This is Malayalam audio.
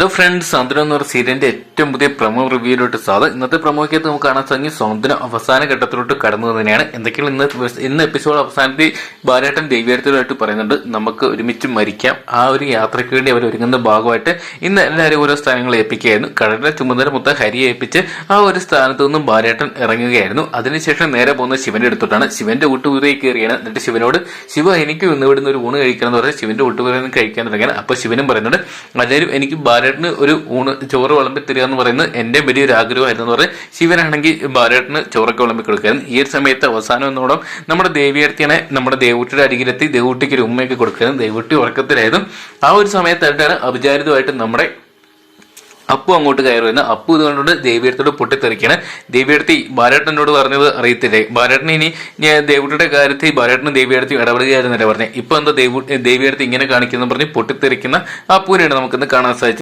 ഹലോ ഫ്രണ്ട്സ് സാന്ത്വനം എന്ന് പറഞ്ഞ സീരിയലിന്റെ ഏറ്റവും പുതിയ പ്രമോ റിവ്യൂയിലോട്ട് സ്വാഗതം. ഇന്നത്തെ പ്രമോക്കകത്ത് നമുക്ക് കാണാൻ സാധിക്കും സാന്ത്വനം അവസാന ഘട്ടത്തിലോട്ട് കടന്നു തന്നെയാണ്. എന്തൊക്കെയാണ് ഇന്ന് ഇന്ന് എപ്പിസോഡ് അവസാനത്തിൽ ബാലേട്ടൻ ദൈവീയത്തിലുമായിട്ട് പറയുന്നുണ്ട്. നമുക്ക് ഒരുമിച്ച് മരിക്കാം. ആ ഒരു യാത്രയ്ക്ക് വേണ്ടി അവർ ഒരുങ്ങുന്ന ഭാഗമായിട്ട് ഇന്ന് എല്ലാവരും ഓരോ സ്ഥാനങ്ങൾ ഏൽപ്പിക്കുകയായിരുന്നു. കടലിന്റെ ചുമതല മൊത്തം ഹരിയെ ഏൽപ്പിച്ച് ആ ഒരു സ്ഥാനത്ത് നിന്നും ബാലേട്ടൻ ഇറങ്ങുകയായിരുന്നു. അതിനുശേഷം നേരെ പോകുന്ന ശിവന്റെ അടുത്തോട്ടാണ്. ശിവന്റെ ഊട്ടുപുരയിൽ കയറിയാണ്. എന്നിട്ട് ശിവനോട് ശിവ എനിക്ക് ഇന്ന് ഇവിടുന്ന് ഒരു ഊണ് കഴിക്കണം എന്ന് പറഞ്ഞാൽ ശിവന്റെ ഊട്ടുപുരയിൽ നിന്ന് കഴിക്കാൻ തുടങ്ങിയാണ്. അപ്പൊ ശിവനും പറയുന്നുണ്ട് അതായത് എനിക്ക് ബാലേട്ടന് ഒരു ഊണ് ചോറ് വിളമ്പി തരിക എന്ന് പറയുന്നത് എന്റെ വലിയൊരു ആഗ്രഹമായിരുന്നു എന്ന് പറയുന്നത് ശിവനാണെങ്കിൽ ബാലേട്ടന് ചോറൊക്കെ വിളമ്പി കൊടുക്കുകയായിരുന്നു ഈ ഒരു സമയത്ത് അവസാനം എന്നോടും നമ്മുടെ ദേവിയർത്തിനെ നമ്മുടെ ദേവൂട്ടിയുടെ അരികിലെത്തി ദേവൂട്ടിക്ക് ഒരു ഉമ്മയൊക്കെ കൊടുക്കുകയായിരുന്നു ദേവൂട്ടി ഉറക്കത്തിലായിരുന്നു. ആ ഒരു സമയത്തായിട്ടാണ് അവിചാരിതമായിട്ട് നമ്മുടെ അപ്പു അങ്ങോട്ട് കയറി വരുന്നത്. അപ്പു ഇതുകൊണ്ടുകൊണ്ട് ദേവിയടുത്തോട് പൊട്ടിത്തെറിക്കാണ് ദേവിയടുത്തി ബാലേട്ടനോട് പറഞ്ഞത് അറിയത്തില്ലേ? ബാലേട്ടൻ ഇനി ദേവുട്ടിയുടെ കാര്യത്തിൽ ബാലേട്ടനും ദേവിയടുത്തി ഇടപെടുകയായിരുന്നല്ലേ പറഞ്ഞത് ഇപ്പൊ എന്താ ദേവു ദേവിയടുത്ത് ഇങ്ങനെ കാണിക്കുന്ന പറഞ്ഞ് പൊട്ടിത്തെറിക്കുന്ന അപ്പുവിനെയാണ് നമുക്കിന്ന് കാണാൻ സാധിച്ചത്